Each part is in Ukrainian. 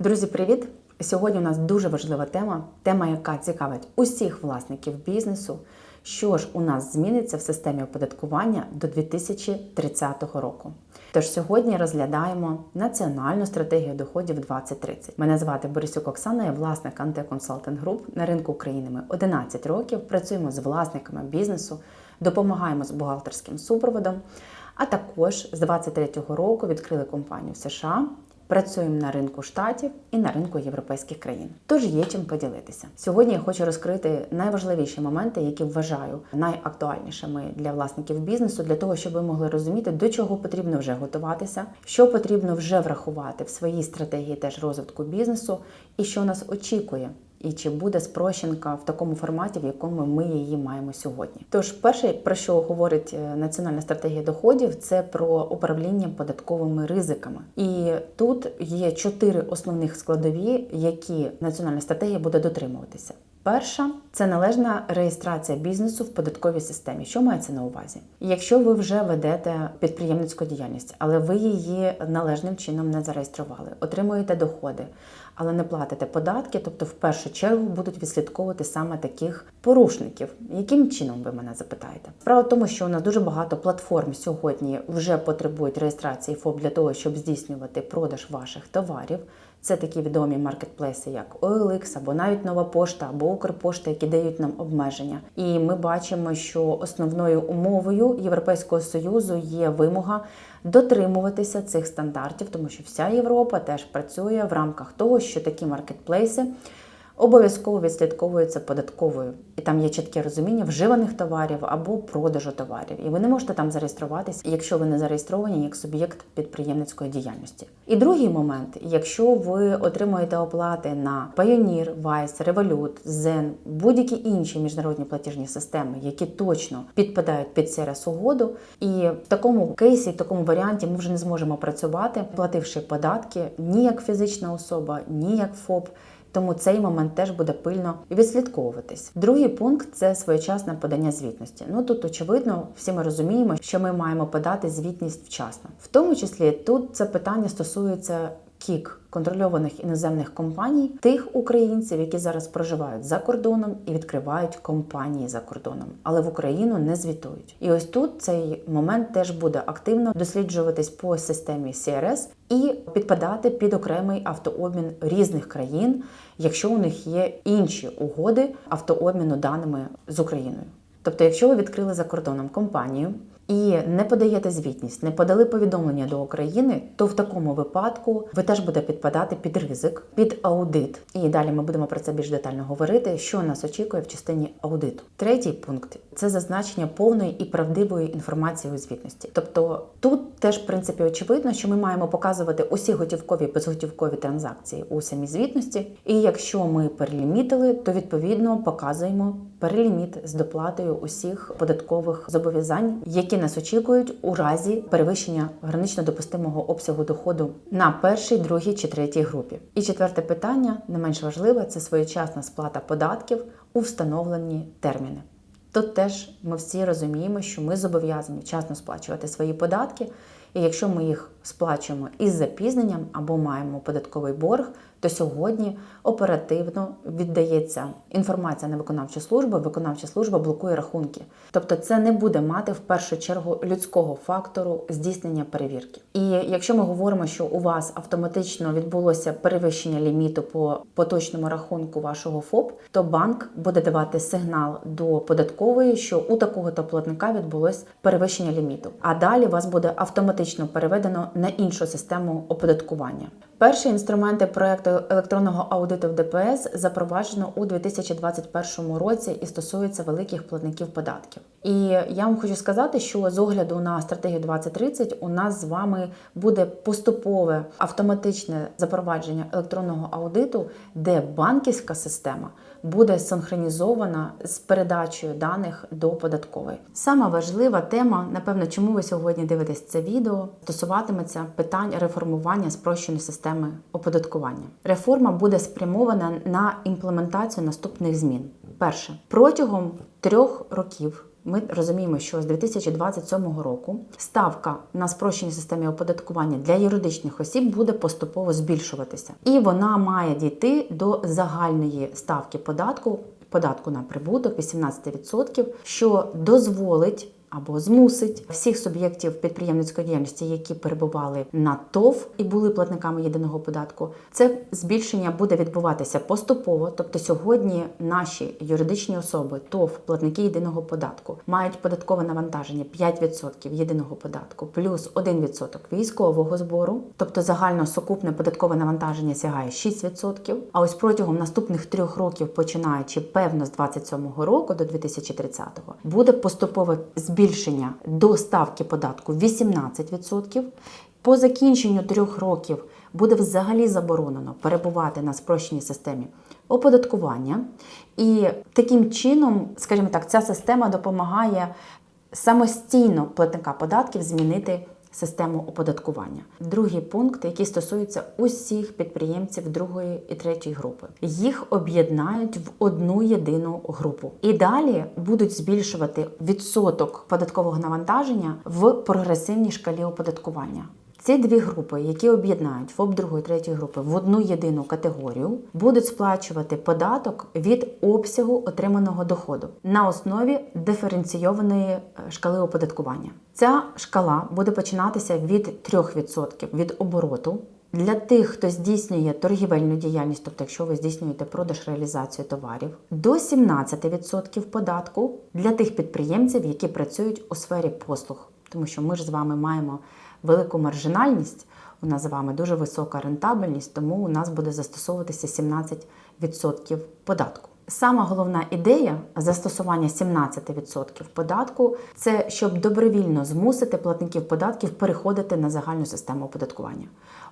Друзі, привіт! Сьогодні у нас дуже важлива тема, тема, яка цікавить усіх власників бізнесу. Що ж у нас зміниться в системі оподаткування до 2030 року? Тож сьогодні розглядаємо національну стратегію доходів 2030. Мене звати Борисюк Оксана, я власник Антиконсалтинг Груп на ринку України. Ми 11 років працюємо з власниками бізнесу, допомагаємо з бухгалтерським супроводом. А також з 23-го року відкрили компанію в США. Працюємо на ринку штатів і на ринку європейських країн. Тож є чим поділитися. Сьогодні я хочу розкрити найважливіші моменти, які вважаю найактуальнішими для власників бізнесу, для того, щоб ви могли розуміти, до чого потрібно вже готуватися, що потрібно вже врахувати в своїй стратегії теж розвитку бізнесу, і що нас очікує. І чи буде спрощенка в такому форматі, в якому ми її маємо сьогодні? Тож, перше, про що говорить е, національна стратегія доходів, це про управління податковими ризиками. І тут є чотири основних складові, які національна стратегія буде дотримуватися. Перша це належна реєстрація бізнесу в податковій системі. Що мається на увазі? Якщо ви вже ведете підприємницьку діяльність, але ви її належним чином не зареєстрували, отримуєте доходи, але не платите податки, тобто в першу чергу будуть відслідковувати саме таких порушників. Яким чином ви мене запитаєте? Справа в тому, що у нас дуже багато платформ сьогодні вже потребують реєстрації ФОП для того, щоб здійснювати продаж ваших товарів. Це такі відомі маркетплейси, як OLX, або навіть нова пошта, або Укрпошта, які дають нам обмеження. І ми бачимо, що основною умовою Європейського союзу є вимога дотримуватися цих стандартів, тому що вся Європа теж працює в рамках того, що такі маркетплейси. Обов'язково відслідковуються податковою, і там є чітке розуміння вживаних товарів або продажу товарів. І ви не можете там зареєструватися, якщо ви не зареєстровані як суб'єкт підприємницької діяльності. І другий момент, якщо ви отримуєте оплати на Payoneer, Wise, Revolut, Zen, будь-які інші міжнародні платіжні системи, які точно підпадають під crс угоду, і в такому кейсі, в такому варіанті ми вже не зможемо працювати, плативши податки ні як фізична особа, ні як ФОП. Тому цей момент теж буде пильно відслідковуватись. Другий пункт це своєчасне подання звітності. Ну тут очевидно, всі ми розуміємо, що ми маємо подати звітність вчасно. В тому числі тут це питання стосується кік контрольованих іноземних компаній, тих українців, які зараз проживають за кордоном і відкривають компанії за кордоном, але в Україну не звітують. І ось тут цей момент теж буде активно досліджуватись по системі CRS і підпадати під окремий автообмін різних країн, якщо у них є інші угоди автообміну даними з Україною. Тобто, якщо ви відкрили за кордоном компанію і не подаєте звітність, не подали повідомлення до України, то в такому випадку ви теж буде підпадати під ризик, під аудит. І далі ми будемо про це більш детально говорити, що нас очікує в частині аудиту. Третій пункт це зазначення повної і правдивої інформації у звітності. Тобто тут теж в принципі очевидно, що ми маємо показувати усі готівкові і безготівкові транзакції у самій звітності. І якщо ми перелімітили, то відповідно показуємо переліміт з доплатою усіх податкових зобов'язань, які нас очікують у разі перевищення гранично допустимого обсягу доходу на першій, другій чи третій групі. І четверте питання, не менш важливе, це своєчасна сплата податків у встановлені терміни. Тут теж ми всі розуміємо, що ми зобов'язані вчасно сплачувати свої податки, і якщо ми їх сплачуємо із запізненням або маємо податковий борг, то сьогодні оперативно віддається інформація на виконавчу службу, виконавча служба блокує рахунки. Тобто це не буде мати в першу чергу людського фактору здійснення перевірки. І якщо ми говоримо, що у вас автоматично відбулося перевищення ліміту по поточному рахунку вашого ФОП, то банк буде давати сигнал до податкової, що у такого то платника відбулось перевищення ліміту. А далі вас буде автоматично переведено на іншу систему оподаткування. Перші інструменти проекту електронного аудиту в ДПС запроваджено у 2021 році і стосується великих платників податків. І я вам хочу сказати, що з огляду на стратегію 2030 у нас з вами буде поступове автоматичне запровадження електронного аудиту, де банківська система буде синхронізована з передачею даних до податкової. Сама важлива тема, напевно, чому ви сьогодні дивитесь це відео, стосуватиметься питань реформування спрощеної системи оподаткування. Реформа буде спрямована на імплементацію наступних змін. Перше, протягом трьох років Ми розуміємо, що з 2027 року ставка на спрощеній системі оподаткування для юридичних осіб буде поступово збільшуватися, і вона має дійти до загальної ставки податку податку на прибуток 18%, що дозволить або змусить всіх суб'єктів підприємницької діяльності, які перебували на ТОВ і були платниками єдиного податку. Це збільшення буде відбуватися поступово. Тобто сьогодні наші юридичні особи, ТОВ, платники єдиного податку, мають податкове навантаження 5% єдиного податку, плюс 1% військового збору, тобто загально сукупне податкове навантаження сягає 6%. А ось протягом наступних трьох років, починаючи певно з 27-го року до 2030-го, буде поступове збільшення до ставки податку 18%. По закінченню трьох років буде взагалі заборонено перебувати на спрощеній системі оподаткування. І таким чином, скажімо так, ця система допомагає самостійно платника податків змінити систему оподаткування. Другий пункт, який стосується усіх підприємців другої і третьої групи, їх об'єднають в одну єдину групу і далі будуть збільшувати відсоток податкового навантаження в прогресивній шкалі оподаткування. Ці дві групи, які об'єднають ФОП другої третьої групи в одну єдину категорію, будуть сплачувати податок від обсягу отриманого доходу на основі диференційованої е, шкали оподаткування. Ця шкала буде починатися від 3% від обороту. Для тих, хто здійснює торгівельну діяльність, тобто якщо ви здійснюєте продаж реалізацію товарів, до 17% податку для тих підприємців, які працюють у сфері послуг, тому що ми ж з вами маємо велику маржинальність, у нас з вами дуже висока рентабельність, тому у нас буде застосовуватися 17% податку. Сама головна ідея застосування 17% податку це щоб добровільно змусити платників податків переходити на загальну систему оподаткування.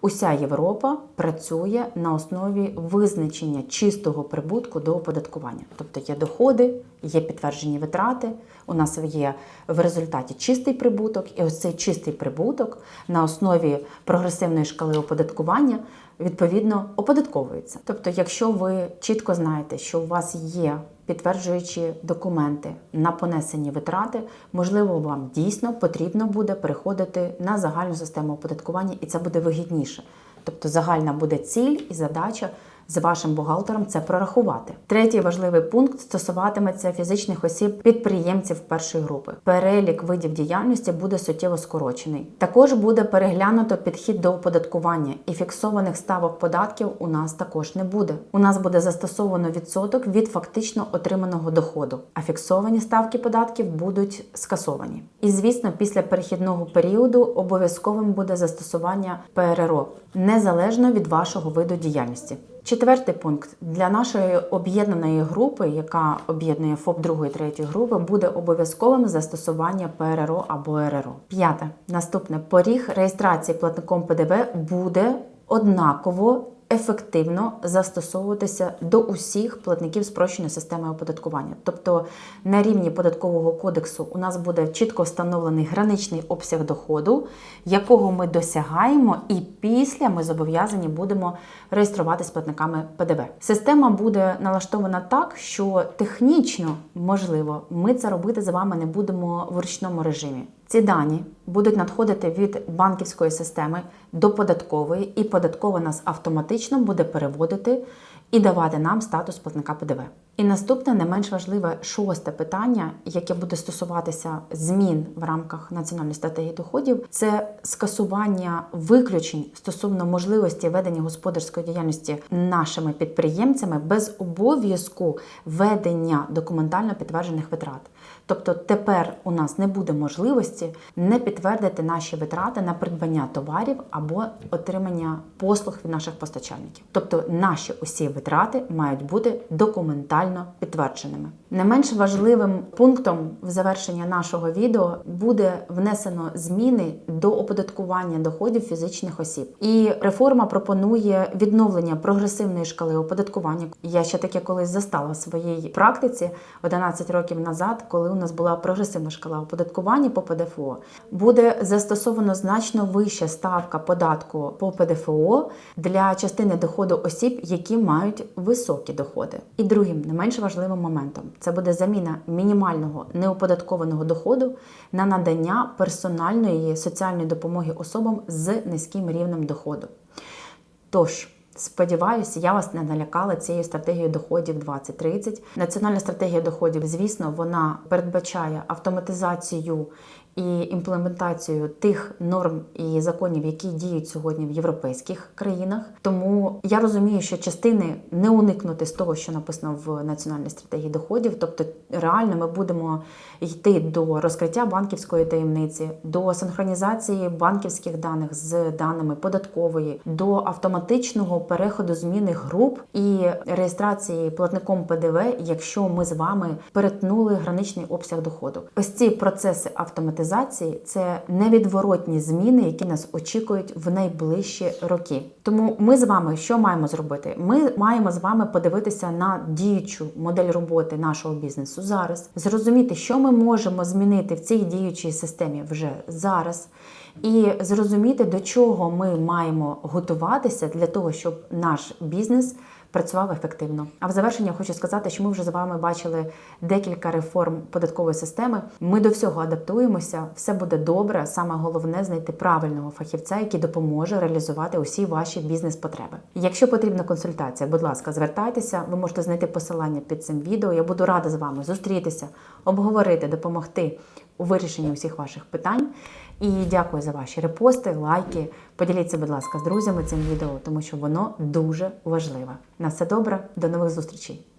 Уся Європа працює на основі визначення чистого прибутку до оподаткування. Тобто є доходи, є підтверджені витрати. У нас є в результаті чистий прибуток, і ось цей чистий прибуток на основі прогресивної шкали оподаткування відповідно оподатковується. Тобто, якщо ви чітко знаєте, що у вас є підтверджуючі документи на понесені витрати, можливо, вам дійсно потрібно буде переходити на загальну систему оподаткування, і це буде вигідніше. Тобто загальна буде ціль і задача з вашим бухгалтером це прорахувати. Третій важливий пункт стосуватиметься фізичних осіб підприємців першої групи. Перелік видів діяльності буде суттєво скорочений. Також буде переглянуто підхід до оподаткування і фіксованих ставок податків у нас також не буде. У нас буде застосовано відсоток від фактично отриманого доходу, а фіксовані ставки податків будуть скасовані. І звісно, після перехідного періоду обов'язковим буде застосування ПРРО незалежно від вашого виду діяльності. Четвертий пункт для нашої об'єднаної групи, яка об'єднує ФОП другої третьої групи, буде обов'язковим застосування ПРРО або РРО. П'яте наступне поріг реєстрації платником ПДВ буде однаково. Ефективно застосовуватися до усіх платників спрощеної системи оподаткування, тобто на рівні податкового кодексу у нас буде чітко встановлений граничний обсяг доходу, якого ми досягаємо, і після ми зобов'язані будемо реєструватися платниками ПДВ. Система буде налаштована так, що технічно можливо ми це робити з вами не будемо в ручному режимі. Ці дані будуть надходити від банківської системи до податкової, і податкова нас автоматично буде переводити і давати нам статус платника ПДВ. І наступне не менш важливе шосте питання, яке буде стосуватися змін в рамках національної стратегії доходів, це скасування виключень стосовно можливості ведення господарської діяльності нашими підприємцями без обов'язку ведення документально підтверджених витрат. Тобто тепер у нас не буде можливості не підтвердити наші витрати на придбання товарів або отримання послуг від наших постачальників. Тобто наші усі витрати мають бути документально підтвердженими. Не менш важливим пунктом в завершення нашого відео буде внесено зміни до оподаткування доходів фізичних осіб. І реформа пропонує відновлення прогресивної шкали оподаткування. Я ще таке колись застала в своїй практиці 11 років назад, коли у нас була прогресивна шкала оподаткування по ПДФО. Буде застосовано значно вища ставка податку по ПДФО для частини доходу осіб, які мають високі доходи. І другим, не менш важливим моментом, це буде заміна мінімального неоподаткованого доходу на надання персональної соціальної допомоги особам з низьким рівнем доходу. Тож, сподіваюся, я вас не налякала цією стратегією доходів 2030. Національна стратегія доходів, звісно, вона передбачає автоматизацію і імплементацію тих норм і законів, які діють сьогодні в європейських країнах. Тому я розумію, що частини не уникнути з того, що написано в національній стратегії доходів. Тобто, реально ми будемо йти до розкриття банківської таємниці, до синхронізації банківських даних з даними податкової, до автоматичного переходу зміни груп і реєстрації платником ПДВ, якщо ми з вами перетнули граничний обсяг доходу. Ось ці процеси автоматизації це невідворотні зміни, які нас очікують в найближчі роки. Тому ми з вами що маємо зробити? Ми маємо з вами подивитися на діючу модель роботи нашого бізнесу зараз, зрозуміти, що ми можемо змінити в цій діючій системі вже зараз, і зрозуміти, до чого ми маємо готуватися для того, щоб наш бізнес працював ефективно. А в завершення хочу сказати, що ми вже з вами бачили декілька реформ податкової системи. Ми до всього адаптуємося, все буде добре. Саме головне знайти правильного фахівця, який допоможе реалізувати усі ваші бізнес-потреби. Якщо потрібна консультація, будь ласка, звертайтеся. Ви можете знайти посилання під цим відео. Я буду рада з вами зустрітися, обговорити, допомогти у вирішенні усіх ваших питань. І дякую за ваші репости, лайки. Поділіться, будь ласка, з друзями цим відео, тому що воно дуже важливе. На все добре, до нових зустрічей!